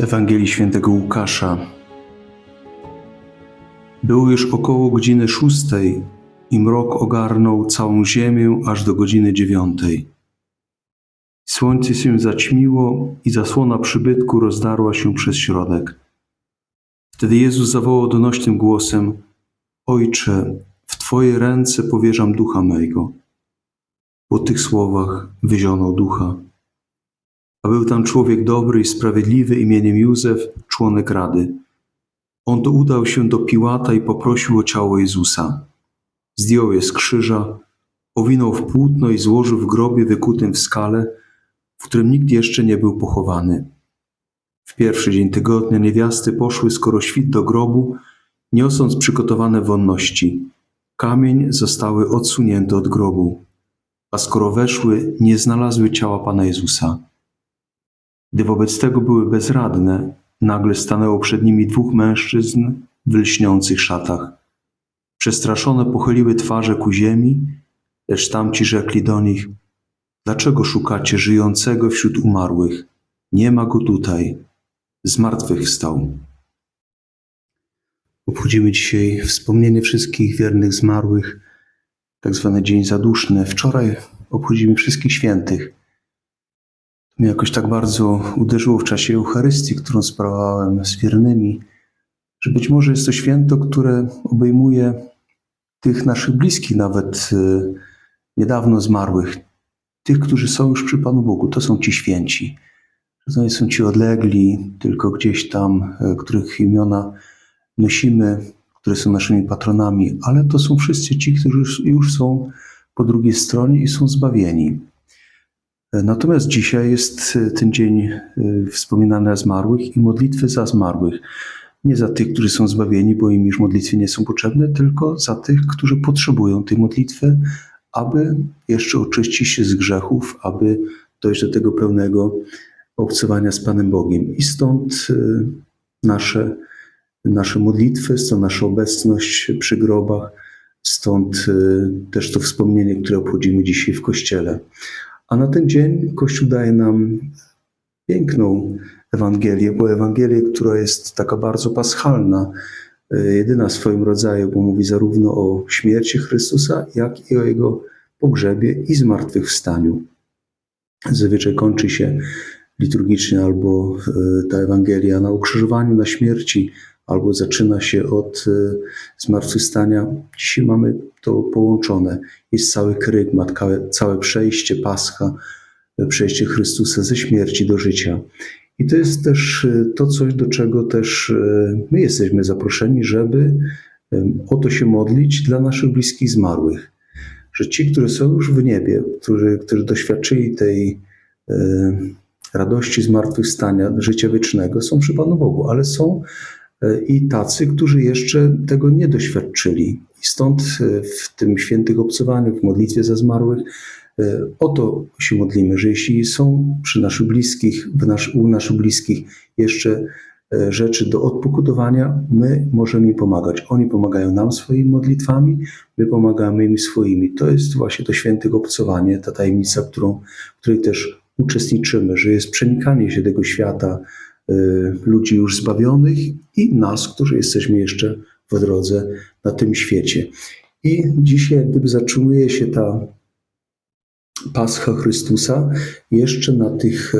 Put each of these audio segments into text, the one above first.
Ewangelii Świętego Łukasza. Było już około godziny szóstej i mrok ogarnął całą ziemię aż do godziny dziewiątej. Słońce się zaćmiło i zasłona przybytku rozdarła się przez środek. Wtedy Jezus zawołał donośnym głosem: Ojcze, w Twoje ręce powierzam ducha mego. Po tych słowach wyzionął ducha. A był tam człowiek dobry i sprawiedliwy imieniem Józef, członek rady. On to udał się do Piłata i poprosił o ciało Jezusa. Zdjął je z krzyża, owinął w płótno i złożył w grobie wykutym w skale, w którym nikt jeszcze nie był pochowany. W pierwszy dzień tygodnia niewiasty poszły skoro świt do grobu, niosąc przygotowane wonności. Kamień zostały odsunięte od grobu, a skoro weszły, nie znalazły ciała Pana Jezusa. Gdy wobec tego były bezradne, nagle stanęło przed nimi dwóch mężczyzn w lśniących szatach. Przestraszone pochyliły twarze ku ziemi, lecz tamci rzekli do nich: Dlaczego szukacie żyjącego wśród umarłych? Nie ma go tutaj. Z martwych. Obchodzimy dzisiaj wspomnienie wszystkich wiernych zmarłych, tak zwany Dzień Zaduszny. Wczoraj obchodzimy wszystkich świętych mnie jakoś tak bardzo uderzyło w czasie Eucharystii, którą sprawowałem z wiernymi, że być może jest to święto, które obejmuje tych naszych bliskich, nawet y, niedawno zmarłych, tych, którzy są już przy Panu Bogu. To są ci święci. To nie są ci odlegli, tylko gdzieś tam, y, których imiona nosimy, które są naszymi patronami, ale to są wszyscy ci, którzy już są po drugiej stronie i są zbawieni. Natomiast dzisiaj jest e, ten dzień e, wspominany o zmarłych i modlitwy za zmarłych. Nie za tych, którzy są zbawieni, bo im już modlitwy nie są potrzebne, tylko za tych, którzy potrzebują tej modlitwy, aby jeszcze oczyścić się z grzechów, aby dojść do tego pełnego obcowania z Panem Bogiem. I stąd e, nasze, nasze modlitwy, stąd nasza obecność przy grobach, stąd też to wspomnienie, które obchodzimy dzisiaj w Kościele. A na ten dzień Kościół daje nam piękną Ewangelię, bo Ewangelię, która jest taka bardzo paschalna, e, jedyna w swoim rodzaju, bo mówi zarówno o śmierci Chrystusa, jak i o Jego pogrzebie i zmartwychwstaniu. Zazwyczaj kończy się liturgicznie albo e, ta Ewangelia na ukrzyżowaniu, na śmierci, albo zaczyna się od e, zmartwychwstania. Dzisiaj mamy to połączone. Jest cały krygmat, całe przejście Pascha, e, przejście Chrystusa ze śmierci do życia. I to jest też e, to coś, do czego też my jesteśmy zaproszeni, żeby o to się modlić dla naszych bliskich zmarłych. Że ci, którzy są już w niebie, którzy, którzy doświadczyli tej radości zmartwychwstania, życia wiecznego, są przy Panu Bogu, ale są i tacy, którzy jeszcze tego nie doświadczyli. I stąd e, w tym świętych obcowaniu, w modlitwie za zmarłych, e, o to się modlimy, że jeśli są przy naszych bliskich, u naszych bliskich jeszcze rzeczy do odpokutowania, my możemy im pomagać. Oni pomagają nam swoimi modlitwami, my pomagamy im swoimi. To jest właśnie to święte obcowanie, ta tajemnica, którą, w której też uczestniczymy, że jest przenikanie się tego świata, ludzi już zbawionych i nas, którzy jesteśmy jeszcze w drodze na tym świecie. I dzisiaj jak gdyby zatrzymuje się ta Pascha Chrystusa jeszcze na tych e,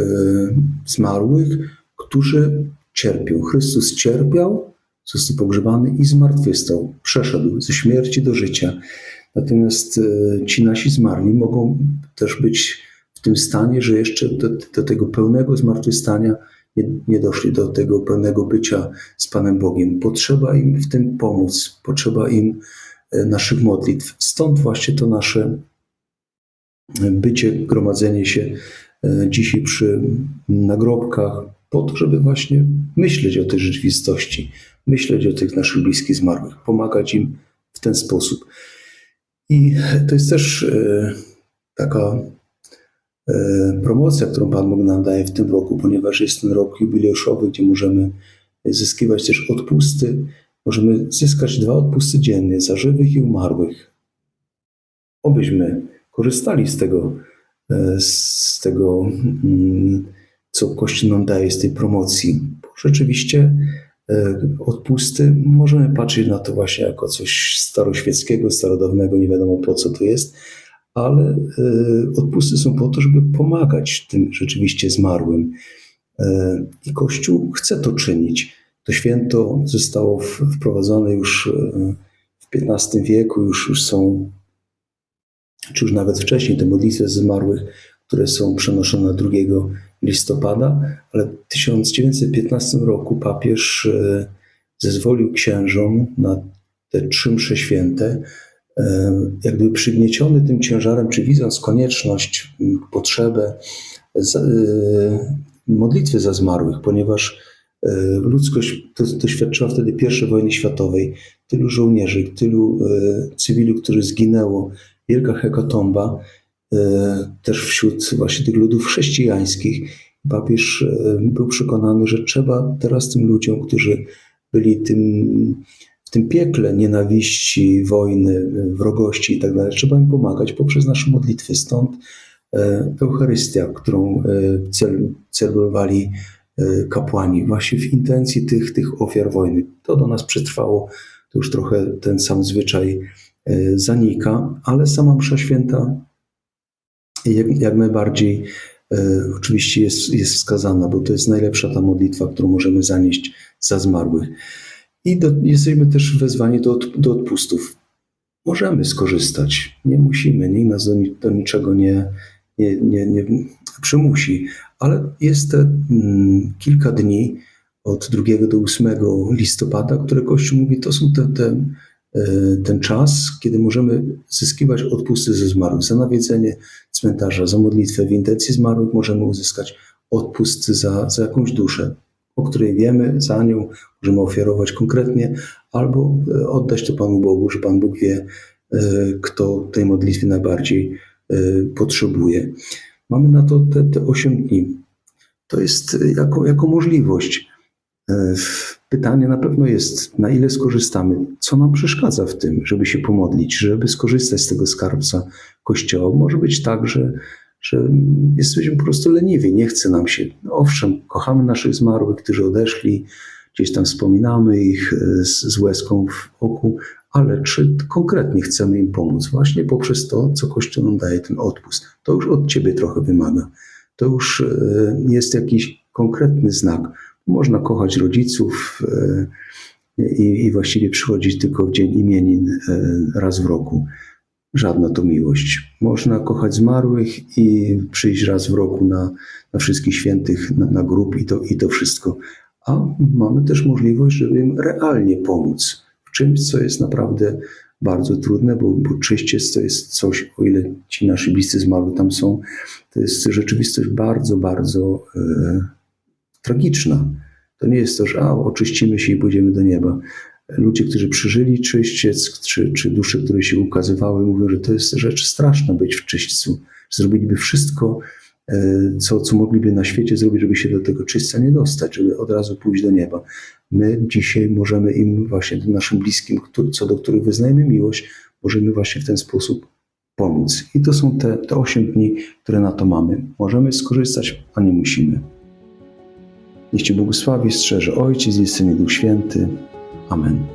zmarłych, którzy cierpią. Chrystus cierpiał, został pogrzebany i zmartwychwstał. Przeszedł ze śmierci do życia. Natomiast e, ci nasi zmarli mogą też być w tym stanie, że jeszcze do, do tego pełnego zmartwychwstania nie, nie doszli do tego pełnego bycia z Panem Bogiem. Potrzeba im w tym pomóc, potrzeba im e, naszych modlitw. Stąd właśnie to nasze bycie, gromadzenie się e, dzisiaj przy nagrobkach, po to, żeby właśnie myśleć o tej rzeczywistości, myśleć o tych naszych bliskich zmarłych, pomagać im w ten sposób. I to jest też e, taka E, promocja, którą Pan Bóg nam daje w tym roku, ponieważ jest ten rok jubileuszowy, gdzie możemy zyskiwać też odpusty. Możemy zyskać dwa odpusty dziennie za żywych i umarłych. Obyśmy korzystali z tego, e, z tego, mm, co Kościół nam daje, z tej promocji. rzeczywiście e, odpusty, możemy patrzeć na to właśnie jako coś staroświeckiego, starodawnego, nie wiadomo po co to jest, ale e, odpusty są po to, żeby pomagać tym rzeczywiście zmarłym. E, I Kościół chce to czynić. To święto zostało wprowadzone już e, w XV wieku, już, już są, czy już nawet wcześniej, te modlitwy zmarłych, które są przenoszone 2 listopada, ale w 1915 roku papież zezwolił księżom na te trzy msze święte, jakby przygnieciony tym ciężarem, czy widząc konieczność, m, potrzebę e, modlitwy za zmarłych, ponieważ e, ludzkość do- doświadczyła wtedy I wojny światowej, tylu żołnierzy, tylu cywilów, którzy zginęło, wielka hekatomba, też wśród właśnie tych ludów chrześcijańskich. Papież był przekonany, że trzeba teraz tym ludziom, którzy byli tym, tym piekle nienawiści, wojny, wrogości i tak trzeba im pomagać poprzez nasze modlitwy. Stąd e, Eucharystia, którą e, cel, celebrowali e, kapłani, właśnie w intencji tych, tych ofiar wojny. To do nas przetrwało, to już trochę ten sam zwyczaj zanika, ale sama msza święta jak, jak najbardziej oczywiście jest, jest wskazana, bo to jest najlepsza ta modlitwa, którą możemy zanieść za zmarłych. I do, jesteśmy też wezwani do, do odpustów. Możemy skorzystać, nie musimy, nikt nas do, do niczego nie, nie, nie, nie przymusi, ale jest te mm, kilka dni od 2 do 8 listopada, które Kościół mówi, to są te, te, e, ten czas, kiedy możemy zyskiwać odpusty ze zmarłych. Za nawiedzenie cmentarza, za modlitwę w intencji zmarłych możemy uzyskać odpust za, za jakąś duszę, o której wiemy, za nią możemy ofiarować konkretnie, albo e, oddać to Panu Bogu, że Pan Bóg wie, e, kto tej modlitwy najbardziej e, potrzebuje. Mamy na to te, te 8 dni. To jest jako, jako możliwość. Pytanie na pewno jest, na ile skorzystamy, co nam przeszkadza w tym, żeby się pomodlić, żeby skorzystać z tego skarbca Kościoła. Może być tak, że, że jesteśmy po prostu leniwi, nie chce nam się. No Owszem, kochamy naszych zmarłych, którzy odeszli, gdzieś tam wspominamy ich e, z, z łezką w oku, ale czy konkretnie chcemy im pomóc właśnie poprzez to, co Kościół nam daje, ten odpust. To już od Ciebie trochę wymaga. To już e, jest jakiś konkretny znak. Można kochać rodziców e, i, i właściwie przychodzić tylko w dzień imienin raz w roku. Żadna to miłość. Można kochać zmarłych i przyjść raz w roku na, na wszystkich świętych, na, na grób i to, i to wszystko. A mamy też możliwość, żeby im realnie pomóc w czymś, co jest naprawdę bardzo trudne, bo, bo czyściec to jest coś, o ile ci nasi bliscy zmarły tam są, to jest rzeczywistość bardzo, bardzo e, tragiczna. To nie jest to, że a, oczyścimy się i pójdziemy do nieba. Ludzie, którzy przeżyli czyściec, czy, czy dusze, które się ukazywały, mówią, że to jest rzecz straszna być w czyśćcu. Zrobiliby wszystko, e, co, co mogliby na świecie zrobić, żeby się do tego czyśćca nie dostać, żeby od razu pójść do nieba. My dzisiaj możemy im, właśnie tym naszym bliskim, co do których wyznajemy miłość, możemy właśnie w ten sposób pomóc. I to są te, te 8 dni, które na to mamy. Możemy skorzystać, a nie musimy. Niech Cię błogosławi, strzeże Ojciec i Syn i Duch Święty. Amen.